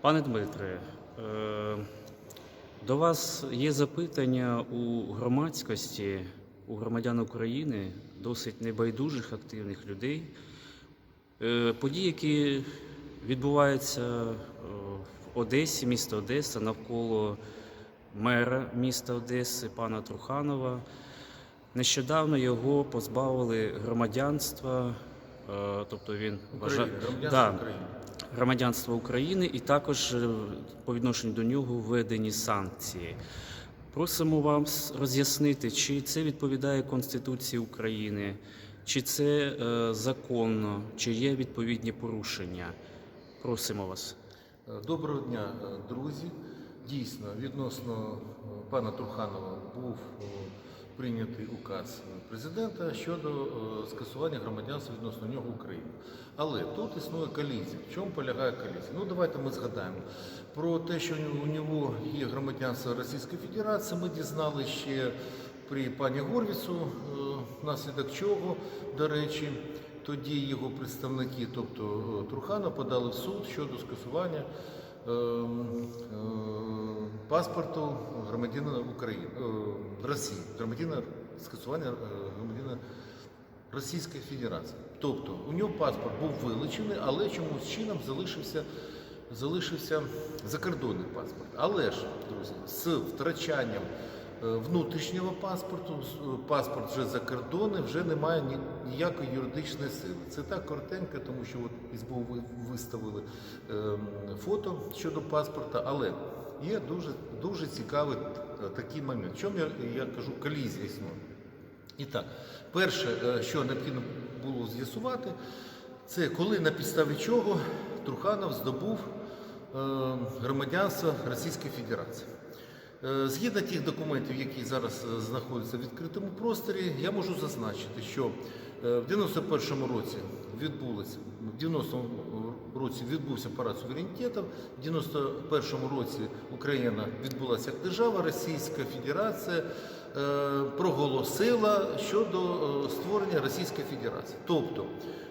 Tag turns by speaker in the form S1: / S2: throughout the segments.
S1: Пане Дмитре, е, до вас є запитання у громадськості, у громадян України, досить небайдужих активних людей. Е, Події, які відбуваються е, в Одесі, місто Одеса, навколо мера міста Одеси, пана Труханова.
S2: Нещодавно його позбавили громадянства, тобто він вважа-
S3: України, громадянство
S2: Да. Громадянства України, і також е, по відношенню до нього введені санкції. Просимо вас роз'яснити, чи це відповідає Конституції України, чи це е, законно, чи є відповідні порушення. Просимо вас.
S3: Е, Доброго дня, друзі. Дійсно, відносно пана Труханова був прийнятий указ президента щодо е, скасування громадянства відносно нього України. Але тут існує колізія. В чому полягає колізія? Ну давайте ми згадаємо про те, що у нього є громадянство Російської Федерації. Ми дізнали ще при пані Горвіцу, е, внаслідок чого, до речі, тоді його представники, тобто е, Трухана, подали в суд щодо скасування паспорту громадянина України е, Росії, громадянина скасування е, громадянина Російської Федерації. Тобто у нього паспорт був вилучений, але чомусь чином залишився, залишився закордонний паспорт. Але ж, друзі, з втрачанням е, внутрішнього паспорту, е, паспорт вже закордонний, вже немає ні- ніякої юридичної сили. Це так коротенько, тому що от СБУ ви- виставили ем, фото щодо паспорта, але є дуже, дуже цікавий е, такий момент. В чому я, я кажу, колізія існує. І так, перше, е, що необхідно було з'ясувати, це коли на підставі чого Труханов здобув е, громадянство Російської Федерації. Згідно тих документів, які зараз знаходяться в відкритому просторі, я можу зазначити, що в 91-му році відбулося, в 90-му році відбувся парад суверенітету, в 91-му році Україна відбулася як держава, Російська Федерація е, проголосила щодо е, створення Російської Федерації. Тобто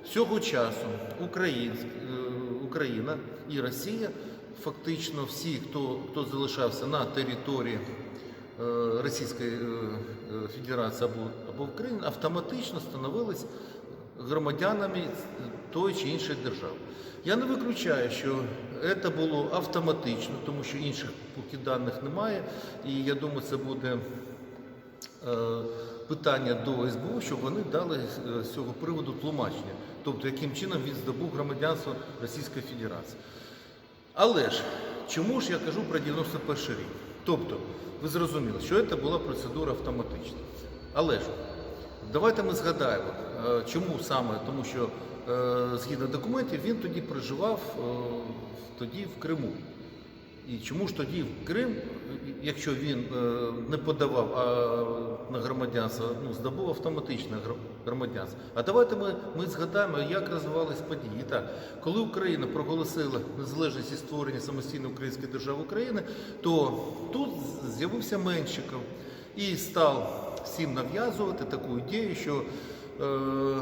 S3: з цього часу е, Україна і Росія фактично всі, хто, хто залишався на території е, Російської е, е, Федерації або, або України, автоматично становились громадянами тої чи іншої держави. Я не виключаю, що це було автоматично, тому що інших поки даних немає, і я думаю, це буде е, питання до СБУ, щоб вони дали е, з цього приводу тлумачення, тобто яким чином він здобув громадянство Російської Федерації. Але ж чому ж я кажу про 91 рік? Тобто, ви зрозуміли, що це була процедура автоматична. Але ж давайте ми згадаємо, е, чому саме, тому що е, згідно документів він тоді проживав е, тоді в Криму. І чому ж тоді в Крим, якщо він е, не подавав а на громадянство, ну, здобув автоматичне громадянство. А давайте ми, ми згадаємо, як розвивались події. Так, коли Україна проголосила незалежність і створення самостійної української держави України, то тут з'явився Меншиков і став всім нав'язувати таку ідею, що е,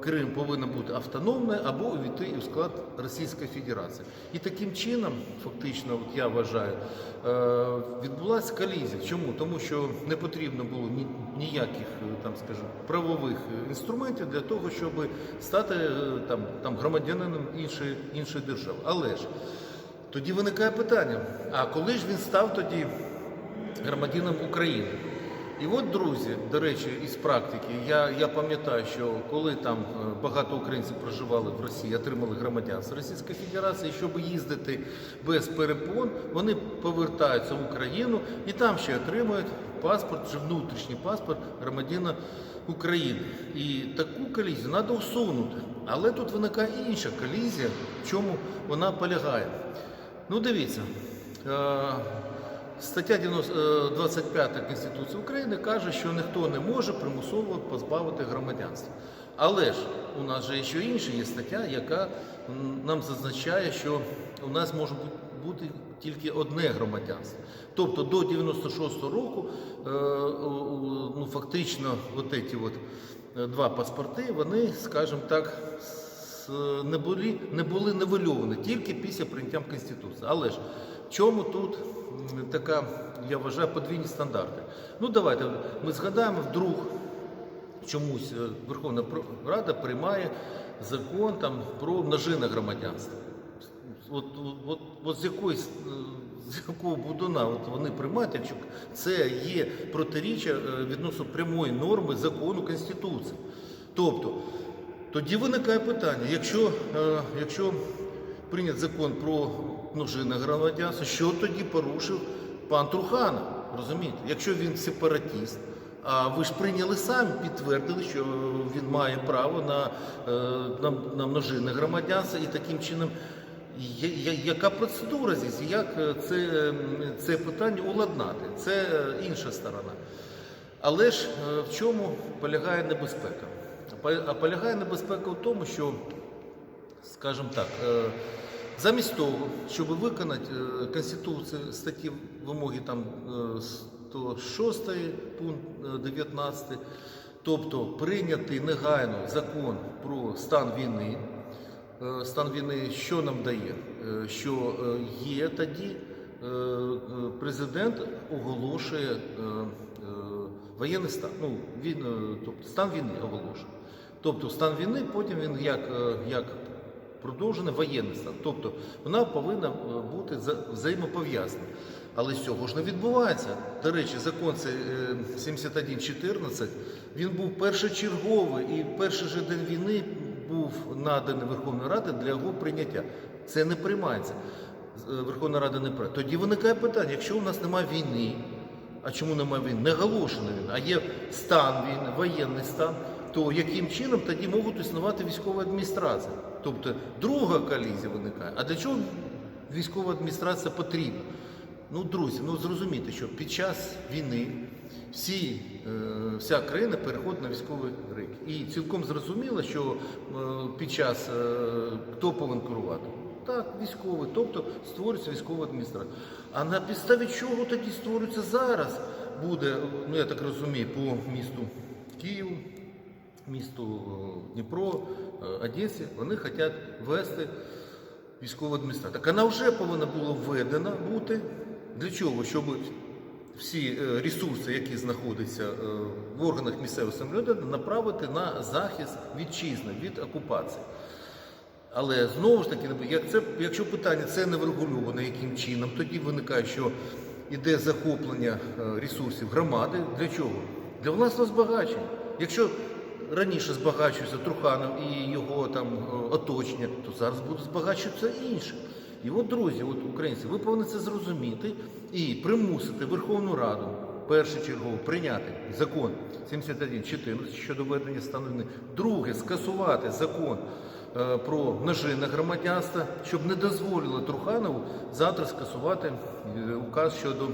S3: Крим повинен бути автономним або увійти у склад Російської Федерації. І таким чином, фактично, от я вважаю, е, відбулася колізія. Чому? Тому що не потрібно було ні, ніяких е, там, скажімо, правових інструментів для того, щоб стати е, там, там, громадянином іншої, іншої держави. Але ж тоді виникає питання: а коли ж він став тоді громадянином України? І от, друзі, до речі, із практики, я, я пам'ятаю, що коли там е, багато українців проживали в Росії, отримали громадянство Російської Федерації, щоб їздити без перепон, вони повертаються в Україну і там ще отримують паспорт, вже внутрішній паспорт громадянина України. І таку колізію треба усунути. Але тут виникає інша колізія, в чому вона полягає. Ну, дивіться. Стаття 90, е, 25 Конституції України каже, що ніхто не може примусово позбавити громадянства. Але ж у нас же ще інша є стаття, яка нам зазначає, що у нас може бути тільки одне громадянство. Тобто до 96-го року е, ну, фактично от ці от е, два паспорти, вони, скажімо так, не були, не були нивельовані тільки після прийняття Конституції. Але ж чому тут така, я вважаю, подвійні стандарти? Ну давайте ми згадаємо вдруг чомусь е, Верховна Рада приймає закон там про множинне громадянство. От, от, от, з якоїсь е, з якого будуна от вони приймають, це є протиріччя е, відносно прямої норми закону Конституції. Тобто, тоді виникає питання, якщо, якщо прийнят закон про множинне громадянство, що тоді порушив пан Труханов? Розумієте? Якщо він сепаратіст, а ви ж прийняли самі, підтвердили, що він має право на, е, на, на множинне громадянство і таким чином. Яка процедура здесь? Як е, це, це питання уладнати? Це е, інша сторона. Але ж в чому полягає небезпека? А полягає небезпека в тому, що, скажімо так, замість того, щоб виконати е, Конституцію статті вимоги там е, 106 пункт е, 19, тобто прийняти негайно закон про стан війни. Е, Стан війни що нам дає? Е, Що е, є тоді е, е, президент оголошує е, е, воєнний стан. Ну, він, е, тобто стан війни оголошує. Тобто стан війни потім він як, е, як продовжений воєнний стан. Тобто вона повинна е, бути вза- взаємопов'язана. Але цього ж не відбувається. До речі, закон цей е, 7114, він був першочерговий і перший же день війни був наданий Верховною Радою для його прийняття. Це не приймається. Е, Верховна Рада не приймає. Тоді виникає питання, якщо у нас немає війни, а чому немає війни? Не оголошена війна, а є стан війни, воєнний стан, то яким чином тоді можуть існувати військова адміністрація? Тобто друга колізія виникає. А для чого військова адміністрація потрібна? Ну, друзі, ну зрозумійте, що під час війни всі, е, вся країна переходить на військовий рейк. І цілком зрозуміло, що е, під час е, хто повинен керувати? Так, військовий, тобто створюється військова адміністрація. А на підставі чого тоді створюється зараз? Буде, ну я так розумію, по місту Київ, місту е, Дніпро, е, Одесі, вони хочуть ввести військову адміністрацію. Так вона вже повинна була введена бути. Для чого? Щоб всі е, ресурси, які знаходяться в органах місцевого самоврядування, направити на захист вітчизни від окупації. Але знову ж таки, як це, якщо питання це не врегульовано яким чином, тоді виникає, що йде захоплення ресурсів громади. Для чого? Для власного збагачення. Якщо раніше збагачувався Труханов і його там е, оточення, то зараз будуть збагачуватися інші. І от, друзі, от українці, ви повинні це зрозуміти і примусити Верховну Раду першочергово прийняти закон 71.14 щодо введення стану війни. Друге, скасувати закон е, про множинне громадянство, щоб не дозволило Труханову завтра скасувати е, указ щодо,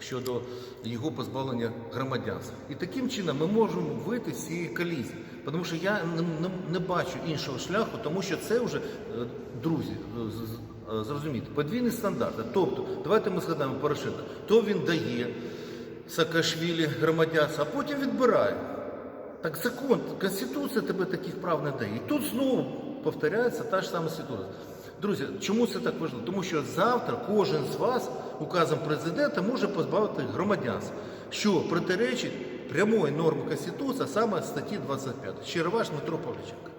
S3: щодо його позбавлення громадянства. І таким чином ми можемо вийти з цієї колізії. Тому що я не, не, не бачу іншого шляху, тому що це вже, е, друзі, з- е, зрозумійте, подвійні стандарти. Тобто, давайте ми згадаємо Порошенка, то він дає Саакашвілі громадянство, а потім відбирає. Так закон, Конституція тебе таких прав не дає. І тут знову повторяється та ж сама ситуація. Друзі, чому це так важливо? Тому що завтра кожен з вас указом президента може позбавити громадянства, що протиречить прямої норми Конституції, а саме статті 25. Щиро ваш Дмитро Павліченко.